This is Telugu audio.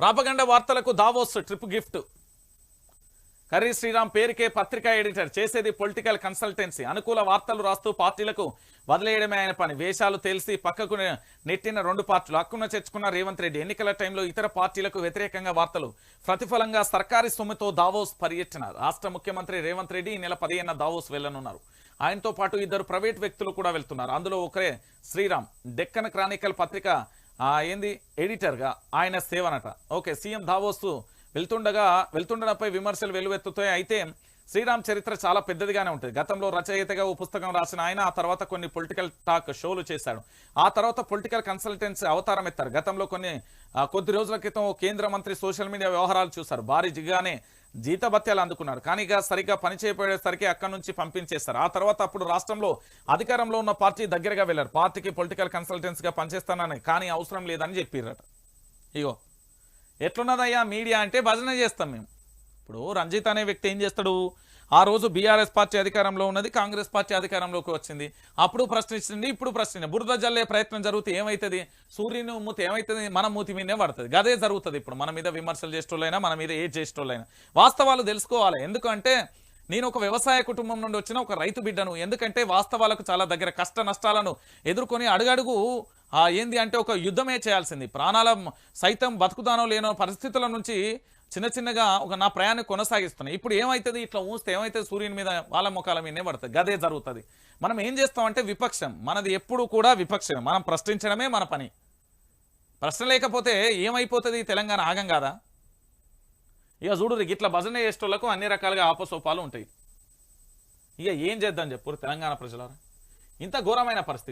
ప్రాపగండ వార్తలకు Davos trip gift. Karri Sriram పేరుకే పత్రికా ఎడిటర్ చేసేది పొలిటికల్ కన్సల్టెన్సీ. అనుకూల వార్తలు రాస్తూ పార్టీలకు వదిలేయడమే ఆయన పని. వేషాలు తెలిసి పక్కకు నెట్టిన రెండు పార్టీలు హక్కున చేర్చుకున్న రేవంత్ రెడ్డి ఎన్నికల టైంలో ఇతర పార్టీలకు వ్యతిరేకంగా వార్తలు ప్రతిఫలంగా సర్కారీ సొమ్ముతో దావోస్ పర్యటన రాష్ట్ర ముఖ్యమంత్రి రేవంత్ రెడ్డి ఈ నెల పదిహేన దావోస్ వెళ్ళనున్నారు ఆయనతో పాటు ఇద్దరు ప్రైవేట్ వ్యక్తులు కూడా వెళ్తున్నారు. అందులో ఒకరే శ్రీరామ్. డెక్కన్ క్రానికల్ పత్రిక ఏంది? ఎడిటర్గా? ఆయన సేవనట. ఓకే సీఎం దావోస్తు వెళ్తుండగా వెళ్తుండడంపై విమర్శలు వెలువెత్తుతాయి అయితే శ్రీరామ్ చరిత్ర చాలా పెద్దదిగానే ఉంటుంది. గతంలో రచయితగా ఓ పుస్తకం రాసిన ఆయన ఆ తర్వాత కొన్ని పొలిటికల్ టాక్ షోలు చేశాడు. ఆ తర్వాత పొలిటికల్ కన్సల్టెన్సీ అవతారం ఎత్తారు. గతంలో కొన్ని కొద్ది రోజుల క్రితం కేంద్ర మంత్రి సోషల్ మీడియా వ్యవహారాలు చూశారు. భారీ జిగానే జీతభత్యాలు అందుకున్నారు. కానీ ఇక సరిగ్గా పనిచేయపోయేసరికి అక్కడి నుంచి పంపించేస్తారు ఆ తర్వాత అప్పుడు రాష్ట్రంలో అధికారంలో ఉన్న పార్టీ దగ్గరగా వెళ్ళారు. పార్టీకి పొలిటికల్ కన్సల్టెన్సీగా పనిచేస్తానని కానీ అవసరం లేదని చెప్పారట ఇగో ఎట్లున్నదయ్యా మీడియా అంటే భజన చేస్తాం మేము. ఇప్పుడు రంజిత్ అనే వ్యక్తి ఏం చేస్తాడు? ఆ రోజు బీఆర్ఎస్ పార్టీ అధికారంలో ఉన్నది కాంగ్రెస్ పార్టీ అధికారంలోకి వచ్చింది. అప్పుడు ప్రశ్నించింది ఇప్పుడు ప్రశ్న బురద జల్లే ప్రయత్నం జరుగుతుంది ఏమవుతుంది సూర్యుని మూతి ఏమవుతుంది మన మూతి మీదనే పడుతుంది. గదే జరుగుతుంది ఇప్పుడు. మన మీద విమర్శలు చేసేటోళ్ళైనా మన మీద ఏ చేసేటోళ్ళైనా. వాస్తవాలు తెలుసుకోవాలి. ఎందుకంటే నేను ఒక వ్యవసాయ కుటుంబం నుండి వచ్చిన ఒక రైతు బిడ్డను. ఎందుకంటే వాస్తవాలకు చాలా దగ్గర కష్ట నష్టాలను ఎదుర్కొని అడుగడుగు ఏంది అంటే ఒక యుద్ధమే చేయాల్సింది. ప్రాణాల సైతం బతుకుతానో లేనో పరిస్థితుల నుంచి చిన్న చిన్నగా ఒక నా ప్రయాణం కొనసాగిస్తున్నాయి ఇప్పుడు ఏమవుతుంది ఇట్లా ఊస్తే ఏమవుతుంది సూర్యుని మీద వాళ్ళ ముఖాల మీదనే పడుతుంది. గదే జరుగుతుంది. మనం ఏం చేస్తామంటే విపక్షం. మనది ఎప్పుడు కూడా విపక్షం మనం ప్రశ్నించడమే మన పని. ప్రశ్న లేకపోతే ఏమైపోతుంది తెలంగాణ? ఆగం కాదా? ఇక చూడు ఇట్లా భజన చేసేటోళ్ళకు అన్ని రకాలుగా ఆపసోపాలు ఉంటాయి. ఇక ఏం చేద్దాం చెప్పు తెలంగాణ ప్రజలారా? ఇంత ఘోరమైన పరిస్థితి.